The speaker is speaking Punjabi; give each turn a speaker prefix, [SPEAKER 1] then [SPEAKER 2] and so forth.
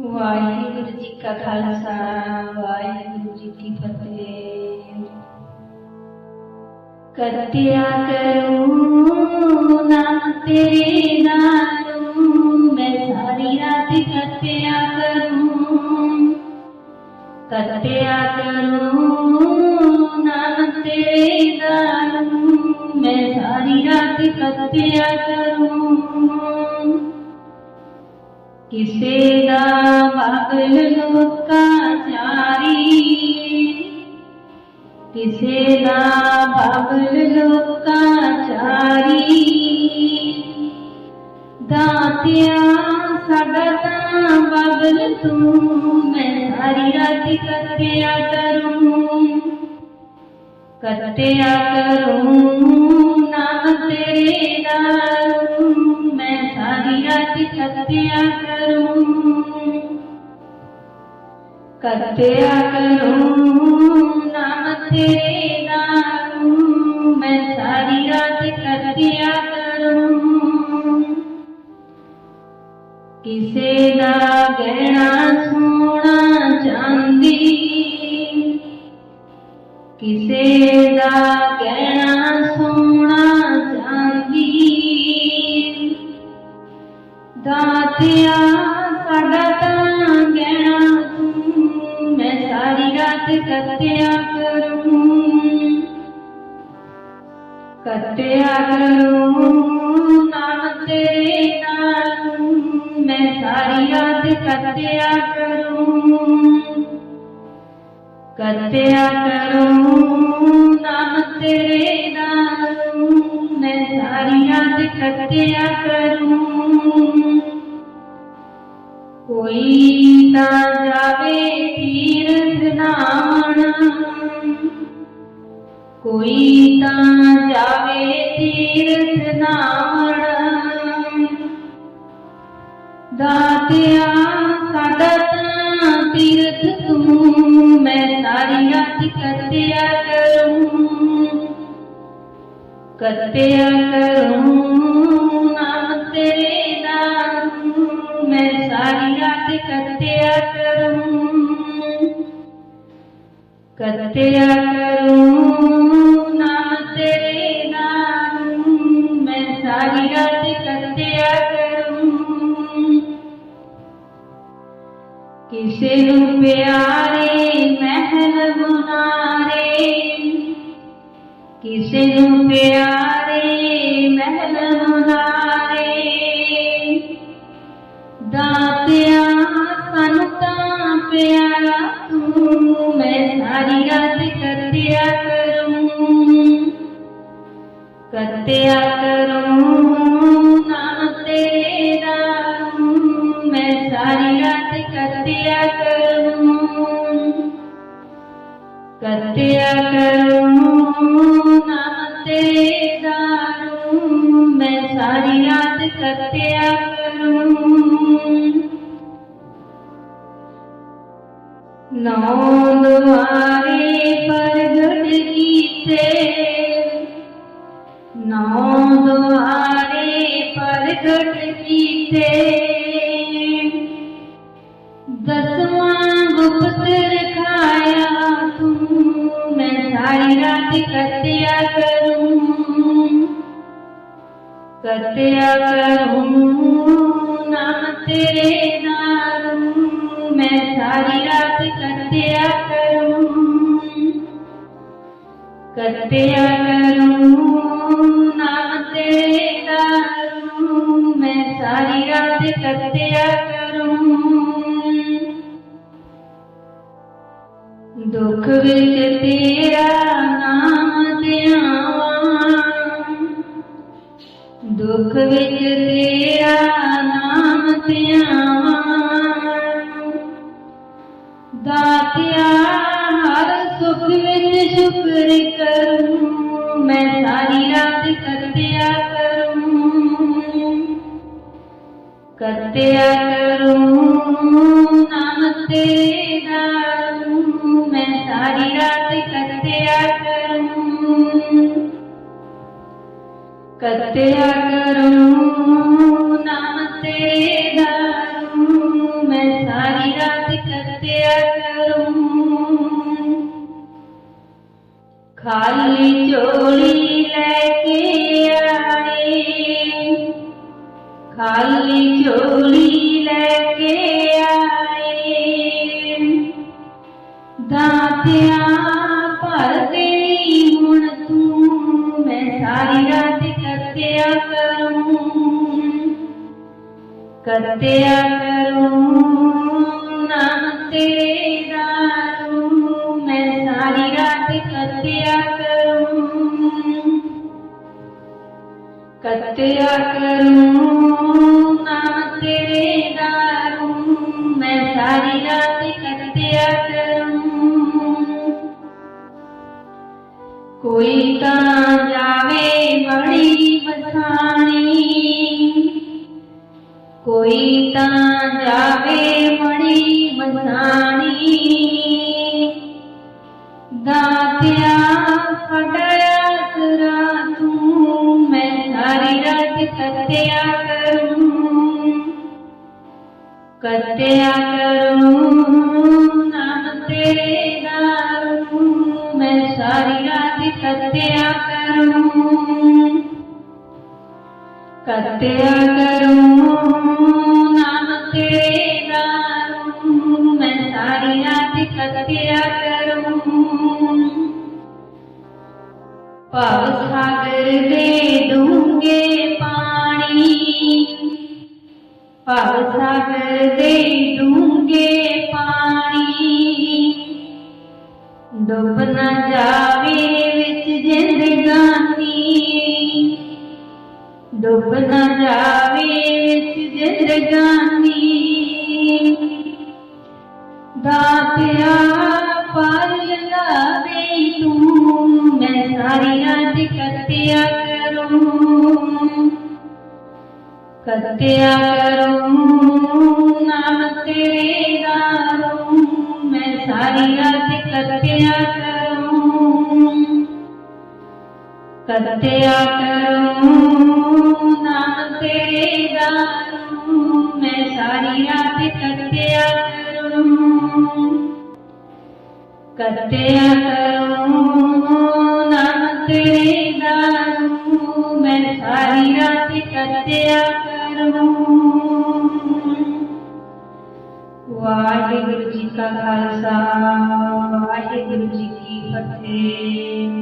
[SPEAKER 1] ਵਾਹਿਗੁਰੂ ਜੀ ਕਾ ਖਾਲਸਾ, ਵਾਹਿਗੁਰੂ ਜੀ ਕੀ ਫਤਿਹ। ਕਰਤਿਆ ਕਰੂੰ, ਨਾਮ ਤੇਰੇ ਨਾਮ ਮੈਂ ਸਾਰੀ ਰਾਤ ਕਰਤਿਆ ਕਰੂੰ। ਕਰਤਿਆ ਕਰੂੰ, ਨਾਮ ਤੇਰੇ ਨਾਮ ਮੈਂ ਸਾਰੀ ਰਾਤ ਕਰਤਿਆ ਕਰੂੰ। ਕਿਸੇ ਦਾ ਪਾਗਲ ਲੋਕਾਂ ਚਾਰੀ। ਕਿਸੇ ਦਾ ਪਾਗਲ ਲੋਕਾਂ ਚਾਰੀ। ਦਾਤਿਆ ਸਾਡਾ ਪਾਗਲ ਤੂੰ, ਮੈਂ ਸਾਰੀ ਰਾਤ ਕਰਤਿਆ ਕਰੂੰ। ਕਰਤਿਆ ਕਰੂੰ ਨਾਮ ਤੇਰੇ ਨਾਮ ਮੈਂ ਸਾਰੀ ਰਾਤ ਕਰਤਿਆ ਕਰੂੰ ਕਰਤਿਆ ਕਰੂੰ ਨਾਮ ਤੇਰੇ ਨਾਮ ਮੈਂ ਸਾਰੀ ਰਾਤ ਕਰਤਿਆ ਕਰੂੰ ਕਿਸੇ ਦਾ ਗਹਿਣਾ ਸੋਨਾ ਚਾਂਦੀ ਕਿਸੇ ਦਾ ਗਹਿਣਾ ਦਾਤਿਆ ਸਾਡਾ ਤਾਂ ਗਹਿਣਾ ਤੂੰ, ਮੈਂ ਸਾਰੀ ਰਾਤ ਕੱਤਿਆ ਕਰੂੰ। ਕੱਤਿਆ ਕਰੂੰ, ਨਾਮ ਤੇਰੇ ਨਾਮ ਮੈਂ ਸਾਰੀ ਰਾਤ ਕੱਤਿਆ ਕਰੂੰ। ਕੱਤਿਆ ਕਰੂੰ, ਨਾਮ ਤੇਰੇ ਨਾਲ ਮੈਂ ਸਾਰੀ ਰਾਤ ਕੱਤਿਆ ਕਰੂੰ। ਕੋਈ ਤਾਂ ਜਾਵੇ ਤੀਰਥ ਨਾਮਣ ਕੋਈ ਤਾਂ ਜਾਵੇ ਤੀਰਥ ਨਾਮਣ ਦਾਤਿਆ ਸਾਡਾ ਤਾਂ ਤੀਰਥ ਤੂੰ, ਮੈਂ ਸਾਰੀ ਰਾਤ ਕਰਤਿਆ ਕਰੂੰ। ਕਰਤਿਆ ਕਰੂੰ। ਸਾਰੀ ਰਾਤ ਕਰਤਿਆ ਕਰੂੰ ਕਰਤਿਆ ਕਰੂੰ ਨਾਮ ਤੇਰੇ ਨਾਮ ਮੈਂ ਸਾਰੀ ਰਾਤ ਕਰਤਿਆ ਕਰੂੰ ਕਿਸੇ ਨੂੰ ਪਿਆਰੇ ਮਹਿਲ ਬੁਨਾਰੇ ਕਿਸੇ ਸਾਰੀ ਰਾਤ ਕਰੂੰ। ਨੌ ਦੁਆਰੇ ਪ੍ਰਗਟ ਕੀਤੇ। ਨੌ ਦੁਆਰੇ ਪ੍ਰਗਟ ਕੀਤੇ। ਦਸਵਾਂ ਗੁਪਤ ਰਖਾਇਆ ਤੂੰ, ਮੈਂ ਸਾਰੀ ਰਾਤ ਕਰਤਿਆ ਕਤਿਆ ਕਰੂੰ ਨਾਮ ਤੇਰੇ ਨਾਮ ਮੈਂ ਸਾਰੀ ਰਾਤ ਕਤਿਆ ਕਰੂੰ ਕਤਿਆ ਕਰੂੰ ਨਾਮ ਤੇਰੇ ਨਾਮ ਮੈਂ ਸਾਰੀ ਰਾਤ ਕਤਿਆ ਕਰੂੰ ਦੁੱਖ ਵਿੱਚ ਤੇਰਾ ਦੁੱਖ ਵਿੱਚ ਤੇਰਾ ਨਾਮ ਧਿਆਵਾਂ ਦਾਤਿਆ ਹਰ ਸੁਖ ਵਿੱਚ ਸ਼ੁਕਰ ਕਰੂੰ ਮੈਂ ਸਾਰੀ ਰਾਤ ਕਰਤਿਆ ਕਰੂੰ ਕਰਤਿਆ ਕਰੂੰ ਨਾਮ ਤੇਰੇ ਕਤਿਆ ਕਰੂੰ ਨਾਮ ਤੇਰੇ ਦਾਰੂ, ਮੈਂ ਸਾਰੀ ਰਾਤ ਕਤਿਆ ਕਰੂੰ। ਖਾਲੀ ਝੋਲੀ ਲੈ ਕੇ ਆਏ, ਖਾਲੀ ਝੋਲੀ ਲੈ ਕੇ ਆਏ। ਦਾਤਿਆਂ ਕਰਤਿਆ ਕਰੂੰ ਨਾਮ ਤੇਰੇ ਦਾਰੂ ਮੈਂ ਸਾਰੀ ਰਾਤ ਕਰਤਿਆ ਕਰੂੰ ਕਰਤਿਆ ਕਰੂੰ ਨਾਮ ਤੇਰੇ ਦਾਰੂ ਮੈਂ ਸਾਰੀ ਰਾਤ ਕਰਤਿਆ ਕਰੂੰ ਕੋਈ ਤਾਂ ਜਾਵੇ ਬੜੀ ਬਸਾਣੀ ਕੋਈ ਤਾਂ ਜਾਵੇ ਬੜੀ ਬਸਾਣੀ ਦਾਤਿਆ ਸਾਡਾ ਆਸਰਾ ਤੂੰ, ਮੈਂ ਸਾਰੀ ਰਾਤ ਕੱਤਿਆ ਕਰੂੰ। ਕੱਤਿਆ ਕਰੂੰ, ਨਾਮ ਤੇਰੇ ਦਾਰੂ ਮੈਂ ਸਾਰੀ ਰਾਤ ਕੱਤਿਆ ਕਰੂੰ। ਕੱਟਿਆ ਰਾਤ ਕੱਟਿਆ ਕਰੂੰ ਭਵ ਸਾਗਰ ਦੇ ਡੂੰਘੇ ਪਾਣੀ। ਭਵ ਸਾਗਰ ਦੇ ਡੂੰਗੇ ਪਾਣੀ। ਡੁੱਬ ਨਾ ਜਾਵੇ ਵਿੱਚ ਜ਼ਿੰਦਗਾਨੀ ਡੁੱਬ ਨਾ ਜਾਵੇ ਵਿੱਚ ਜ਼ਿੰਦਗਾਨੀ ਕਰੂੰ ਕੱਟਿਆ ਕਰੂੰ, ਨਾਮ ਤੇਰੇ ਦਾਰੂ ਮੈਂ ਸਾਰੀ ਰਾਤ ਕੱਟਿਆ ਕਰੂੰ। ਕਤਿਆ ਕਰੂੰ, ਨਾਮ ਤੇਰੇ ਦਾਰੂ ਮੈਂ ਸਾਰੀ ਰਾਤ ਕੱਟਿਆ ਕਰੂੰ। ਕਤਿਆ ਕਰੂੰ, ਨਾਮ ਤੇਰੇ ਕੱਟਿਆ ਕਰੂੰ ਵਾਹਿਗੁਰੂ ਜੀ ਕਾ ਖਾਲਸਾ ਵਾਹਿਗੁਰੂ ਜੀ ਕੀ ਫਤਿਹ।